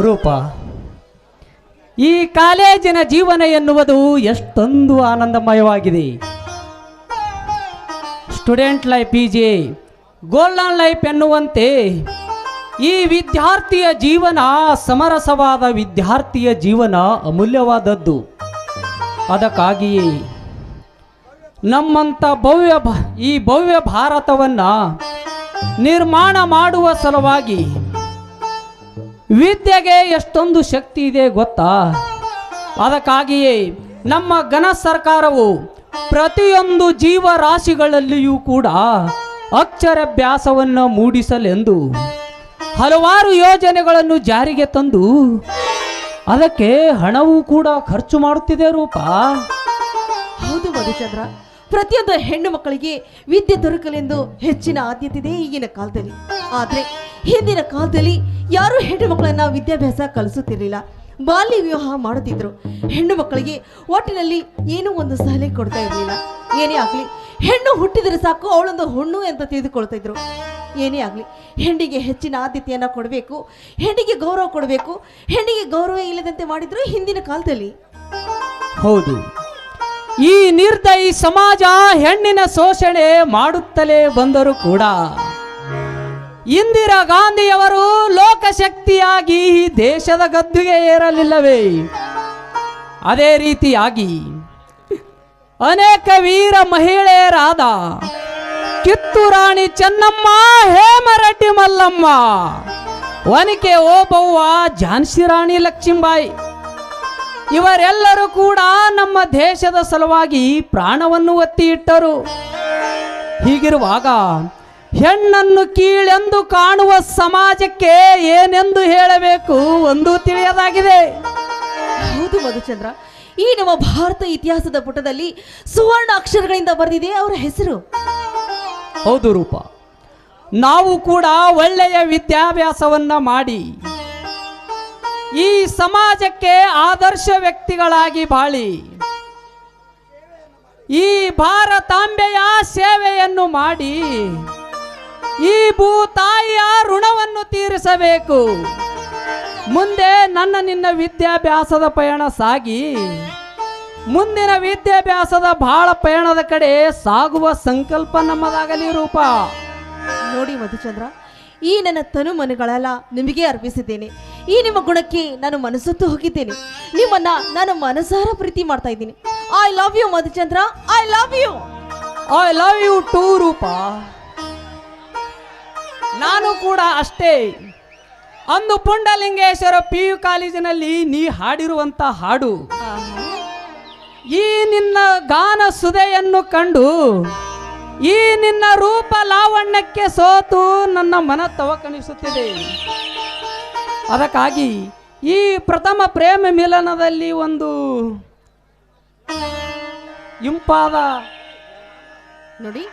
ರೂಪ. ಈ ಕಾಲೇಜಿನ ಜೀವನ ಎನ್ನುವುದು ಎಷ್ಟೊಂದು ಆನಂದಮಯವಾಗಿದೆ. Student life easy. Golden life ಎನ್ನುವಂತೆ ಈ ವಿದ್ಯಾರ್ಥಿಯ ಜೀವನ ಸಮರಸವಾದ ವಿದ್ಯಾರ್ಥಿಯ ಜೀವನ ಅಮೂಲ್ಯವಾದದ್ದು. ಅದಕ್ಕಾಗಿಯೇ ನಮ್ಮಂಥ ಭವ್ಯ ಈ ಭವ್ಯ ಭಾರತವನ್ನು ನಿರ್ಮಾಣ ಮಾಡುವ ಸಲುವಾಗಿ ವಿದ್ಯೆಗೆ ಎಷ್ಟೊಂದು ಶಕ್ತಿ ಇದೆ ಗೊತ್ತಾ? ಅದಕ್ಕಾಗಿಯೇ ನಮ್ಮ ಘನ ಸರ್ಕಾರವು ಪ್ರತಿಯೊಂದು ಜೀವರಾಶಿಗಳಲ್ಲಿಯೂ ಕೂಡ ಅಕ್ಷರಭ್ಯಾಸವನ್ನು ಮೂಡಿಸಲೆಂದು ಹಲವಾರು ಯೋಜನೆಗಳನ್ನು ಜಾರಿಗೆ ತಂದು ಅದಕ್ಕೆ ಹಣವೂ ಕೂಡ ಖರ್ಚು ಮಾಡುತ್ತಿದೆ ರೂಪ. ಹೌದು ಮಧುಚಂದ್ರ. ಪ್ರತಿಯೊಂದು ಹೆಣ್ಣು ಮಕ್ಕಳಿಗೆ ವಿದ್ಯೆ ದೊರಕಲೆಂದು ಹೆಚ್ಚಿನ ಆದ್ಯತೆ ಇದೆ ಈಗಿನ ಕಾಲದಲ್ಲಿ. ಆದ್ರೆ ಹಿಂದಿನ ಕಾಲದಲ್ಲಿ ಯಾರು ಹೆಣ್ಣು ಮಕ್ಕಳನ್ನ ವಿದ್ಯಾಭ್ಯಾಸ ಕಲಿಸುತ್ತಿರಲಿಲ್ಲ. ಬಾಲ್ಯ ವಿವಾಹ ಮಾಡುತ್ತಿದ್ರು. ಹೆಣ್ಣು ಮಕ್ಕಳಿಗೆ ಒಟ್ಟಿನಲ್ಲಿ ಏನೂ ಒಂದು ಸಲಹೆ ಕೊಡ್ತಾ ಇರಲಿಲ್ಲ. ಏನೇ ಆಗ್ಲಿ, ಹೆಣ್ಣು ಹುಟ್ಟಿದರೆ ಸಾಕು, ಅವಳೊಂದು ಹುಣ್ಣು ಅಂತ ತಿಳಿದುಕೊಳ್ತಾ ಇದ್ರು. ಏನೇ ಆಗಲಿ, ಹೆಣ್ಣಿಗೆ ಹೆಚ್ಚಿನ ಆದ್ಯತೆಯನ್ನು ಕೊಡಬೇಕು, ಹೆಣ್ಣಿಗೆ ಗೌರವ ಕೊಡಬೇಕು, ಹೆಣ್ಣಿಗೆ ಗೌರವ ಇಲ್ಲದಂತೆ ಮಾಡಿದ್ರು ಹಿಂದಿನ ಕಾಲದಲ್ಲಿ. ಹೌದು. ಈ ನಿರ್ದಯಿ ಸಮಾಜ ಹೆಣ್ಣಿನ ಶೋಷಣೆ ಮಾಡುತ್ತಲೇ ಬಂದರೂ ಕೂಡ ಇಂದಿರಾ ಗಾಂಧಿಯವರು ಲೋಕಶಕ್ತಿಯಾಗಿ ಈ ದೇಶದ ಗದ್ದುಗೆ ಏರಲಿಲ್ಲವೇ? ಅದೇ ರೀತಿಯಾಗಿ ಅನೇಕ ವೀರ ಮಹಿಳೆಯರಾದ ಕಿತ್ತೂರಾಣಿ ಚೆನ್ನಮ್ಮ, ಹೇಮರೆಡ್ಡಿ ಮಲ್ಲಮ್ಮ ವನಿಕೆ ಓಬವ್ವ, ಝಾನ್ಸಿ ರಾಣಿ ಲಕ್ಷ್ಮೀಬಾಯಿ, ಇವರೆಲ್ಲರೂ ಕೂಡ ನಮ್ಮ ದೇಶದ ಸಲುವಾಗಿ ಪ್ರಾಣವನ್ನು ಒತ್ತಿ ಇಟ್ಟರು. ಹೀಗಿರುವಾಗ ಹೆಣ್ಣನ್ನು ಕೀಳೆಂದು ಕಾಣುವ ಸಮಾಜಕ್ಕೆ ಏನೆಂದು ಹೇಳಬೇಕು ಒಂದು ತಿಳಿಯದಾಗಿದೆ. ಹೌದು ಮಧುಚಂದ್ರ ಈ ನಮ್ಮ ಭಾರತ ಇತಿಹಾಸದ ಪುಟದಲ್ಲಿ ಸುವರ್ಣ ಅಕ್ಷರಗಳಿಂದ ಬರೆದಿದೆ ಅವರ ಹೆಸರು. ಹೌದು ರೂಪ ನಾವು ಕೂಡ ಒಳ್ಳೆಯ ವಿದ್ಯಾಭ್ಯಾಸವನ್ನ ಮಾಡಿ ಈ ಸಮಾಜಕ್ಕೆ ಆದರ್ಶ ವ್ಯಕ್ತಿಗಳಾಗಿ ಬಾಳಿ ಈ ಭಾರತಾಂಬೆಯ ಸೇವೆಯನ್ನು ಮಾಡಿ ಈ ಭೂತಾಯಿಯ ಋಣವನ್ನು ತೀರಿಸಬೇಕು. ಮುಂದೆ ನನ್ನ ನಿನ್ನ ವಿದ್ಯಾಭ್ಯಾಸದ ಪಯಣ ಸಾಗಿ ಮುಂದಿನ ವಿದ್ಯಾಭ್ಯಾಸದ ಬಹಳ ಪಯಣದ ಕಡೆ ಸಾಗುವ ಸಂಕಲ್ಪ ನಮ್ಮದಾಗಲಿ ರೂಪ. ನೋಡಿ ಮಧುಚಂದ್ರ ಈ ನನ್ನ ತನು ಮನೆಗಳೆಲ್ಲ ನಿಮಗೆ ಅರ್ಪಿಸಿದ್ದೇನೆ. ಈ ನಿಮ್ಮ ಗುಣಕ್ಕೆ ನಾನು ಮನಸ್ಸೊತ್ತು ಹೋಗಿದ್ದೇನೆ. ನಿಮ್ಮನ್ನ ನಾನು ಮನಸಾರ ಪ್ರೀತಿ ಮಾಡ್ತಾ ಇದ್ದೀನಿ. I love you Madhuchandra I love you I love you too Roopa. ನಾನು ಕೂಡ ಅಷ್ಟೇ. ಅಂದು ಪುಂಡಲಿಂಗೇಶ್ವರ ಪಿ ಯು ಕಾಲೇಜಿನಲ್ಲಿ ನೀ ಹಾಡಿರುವಂತ ಹಾಡು. ಈ ನಿನ್ನ ಗಾನ ಸುದೆಯನ್ನು ಕಂಡು, ಈ ನಿನ್ನ ರೂಪ ಲಾವಣ್ಯಕ್ಕೆ ಸೋತು ನನ್ನ ಮನ ತವಕಣಿಸುತ್ತಿದೆ. ಅದಕ್ಕಾಗಿ ಈ ಪ್ರಥಮ ಪ್ರೇಮ ಮಿಲನದಲ್ಲಿ ಒಂದು ಇಂಪಾದ ನೋಡಿ.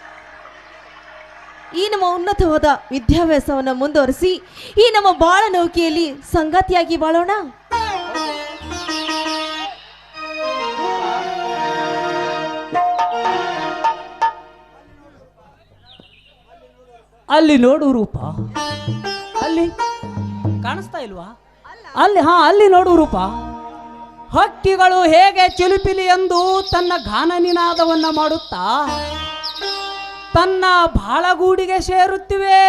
ಈ ನಮ್ಮ ಉನ್ನತವಾದ ವಿದ್ಯಾಭ್ಯಾಸವನ್ನು ಮುಂದುವರಿಸಿ ಈ ನಮ್ಮ ಬಾಳ ನೌಕೆಯಲ್ಲಿ ಸಂಗಾತಿಯಾಗಿ ಬಾಳೋಣ. ಅಲ್ಲಿ ನೋಡು ರೂಪ. ಅಲ್ಲಿ ಕಾಣಿಸ್ತಾ ಇಲ್ವಾ? ಅಲ್ಲಿ ಹಾ, ಅಲ್ಲಿ ನೋಡು ರೂಪ. ಹಕ್ಕಿಗಳು ಹೇಗೆ ಚಿಲುಪಿಲಿ ಎಂದು ತನ್ನ ಘಾನ ನಿನಾದವನ್ನ ಮಾಡುತ್ತಾ? ತನ್ನ ಬಾಳಗೂಡಿಗೆ ಸೇರುತ್ತಿವೆ.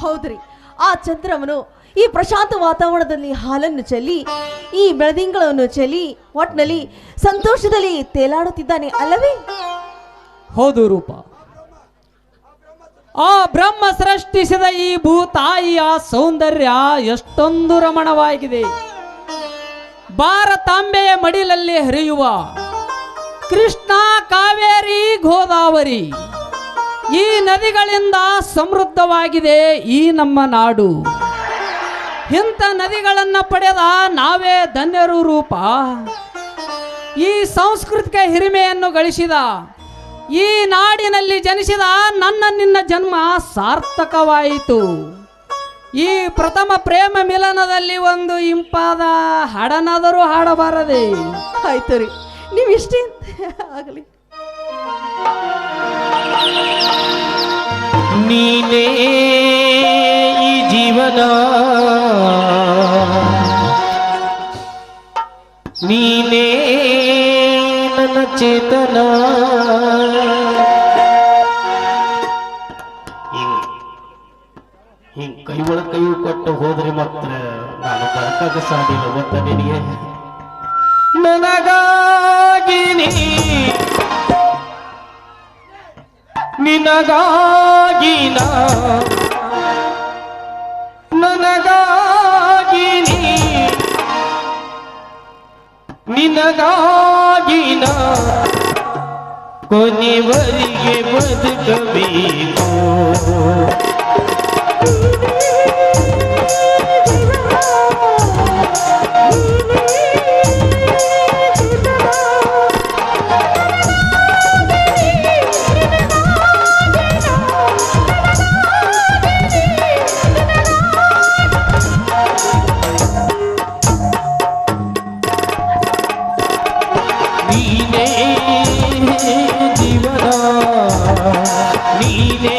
ಹೌದ್ರಿ. ಆ ಚಂದ್ರವನು ಈ ಪ್ರಶಾಂತ ವಾತಾವರಣದಲ್ಲಿ ಹಾಲನ್ನು ಚೆಲ್ಲಿ ಈ ಬೆಳದಿಂಗಳನ್ನು ಚೆಲ್ಲಿ ಒಟ್ನಲ್ಲಿ ಸಂತೋಷದಲ್ಲಿ ತೇಲಾಡುತ್ತಿದ್ದಾನೆ ಅಲ್ಲವೇ? ಹೌದು ರೂಪ. ಆ ಬ್ರಹ್ಮ ಸೃಷ್ಟಿಸಿದ ಈ ಭೂತಾಯಿಯ ಸೌಂದರ್ಯ ಎಷ್ಟೊಂದು ರಮಣವಾಗಿದೆ. ಭಾರತಾಂಬೆಯ ಮಡಿಲಲ್ಲಿ ಹರಿಯುವ ಕೃಷ್ಣ ಕಾವೇರಿ ಗೋದಾವರಿ. ಈ ನದಿಗಳಿಂದ ಸಮೃದ್ಧವಾಗಿದೆ ಈ ನಮ್ಮ ನಾಡು. ಇಂಥ ನದಿಗಳನ್ನು ಪಡೆದ ನಾವೇ ಧನ್ಯರು ರೂಪ. ಈ ಸಾಂಸ್ಕೃತಿಕ ಹಿರಿಮೆಯನ್ನು ಗಳಿಸಿದ, ಈ ನಾಡಿನಲ್ಲಿ ಜನಿಸಿದ ನನ್ನ ನಿನ್ನ ಜನ್ಮ ಸಾರ್ಥಕವಾಯಿತು. ಈ ಪ್ರಥಮ ಪ್ರೇಮ ಮಿಲನದಲ್ಲಿ ಒಂದು ಇಂಪಾದ ಹಾಡನಾದರೂ ಹಾಡಬಾರದೆ. ಆಯ್ತು ರೀ. ನೀವು ಆಗಲಿ. ನೀನೇ ಜೀವನ. ನೀನೇ ನನ್ನ ಚೇತನ. ಹಿಂಗ್ ಕೈ ಒಳಗ್ ಕೈ ಕೊಟ್ಟು ಹೋದ್ರೆ ಮಾತ್ರ ನಾನು ಬರಕಾಗ ಸಾಧ್ಯ ಗೊತ್ತ ನಿನಗೆ ನನಗಾಗಿ ನಿನಗಾಗಿ ನನಗಾಗಿ ನಿನಗಾಗಿ ಕೊನೆವರಿಗೆ ಬದುಕಬೇಕು. ನೀನೇ ಜೀವನ ನೀನೇ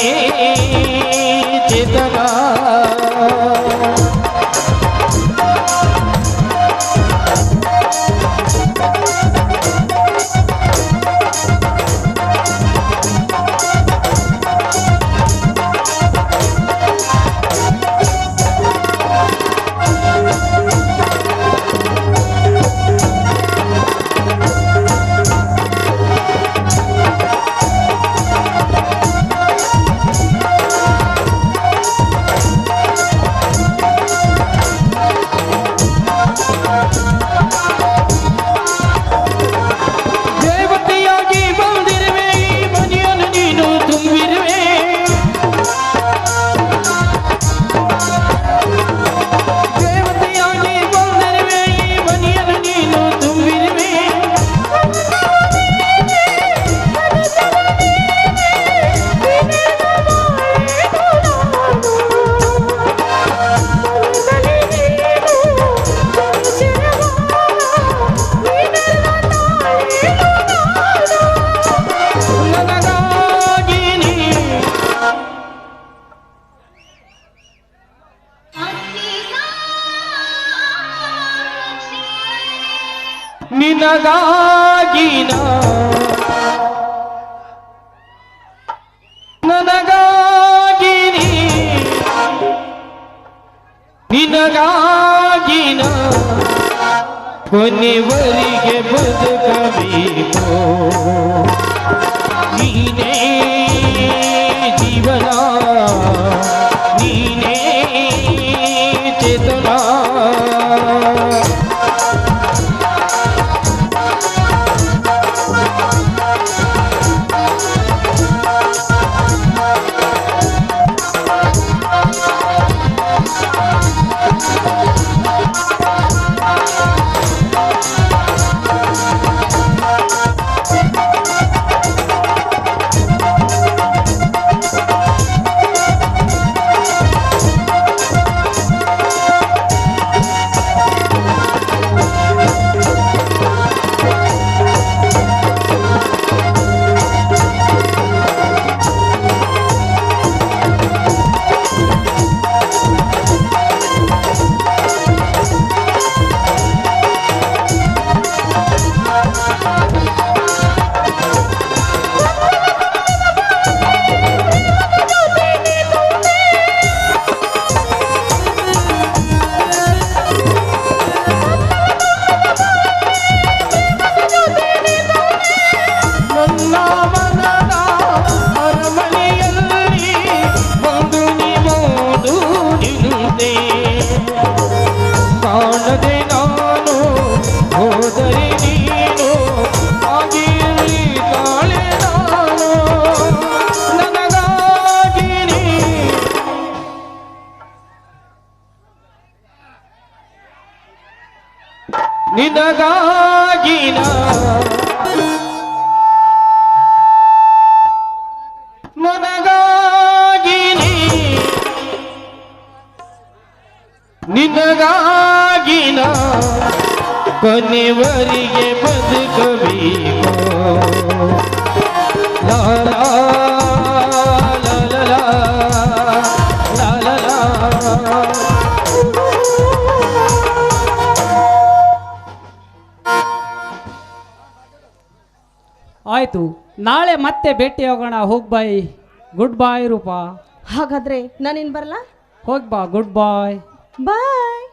ನನಗಾಗಿನ ನನಗಾಗಿನಿ ನಿನಗಾಗಿನ ಕೊನೆವರಿಗೆ ಬದುಕಬೇಕು. ನೀನೇ ನಿನಗಾಗಿನ ನನಗಾಗಿನಿ ನಿನಗಾಗಿನ ಕೊನೆವರಿಗೆ ಆಯ್ತು. ನಾಳೆ ಮತ್ತೆ ಭೇಟಿ ಹೋಗೋಣ ಹೋಗ್ ಬಾಯ್ ಗುಡ್ ಬಾಯ್ ರೂಪಾ. ಹಾಗಾದ್ರೆ ನಾನೇನ್ ಬರಲ್ಲ ಹೋಗ್ ಬಾ. ಗುಡ್ ಬಾಯ್ ಬಾಯ್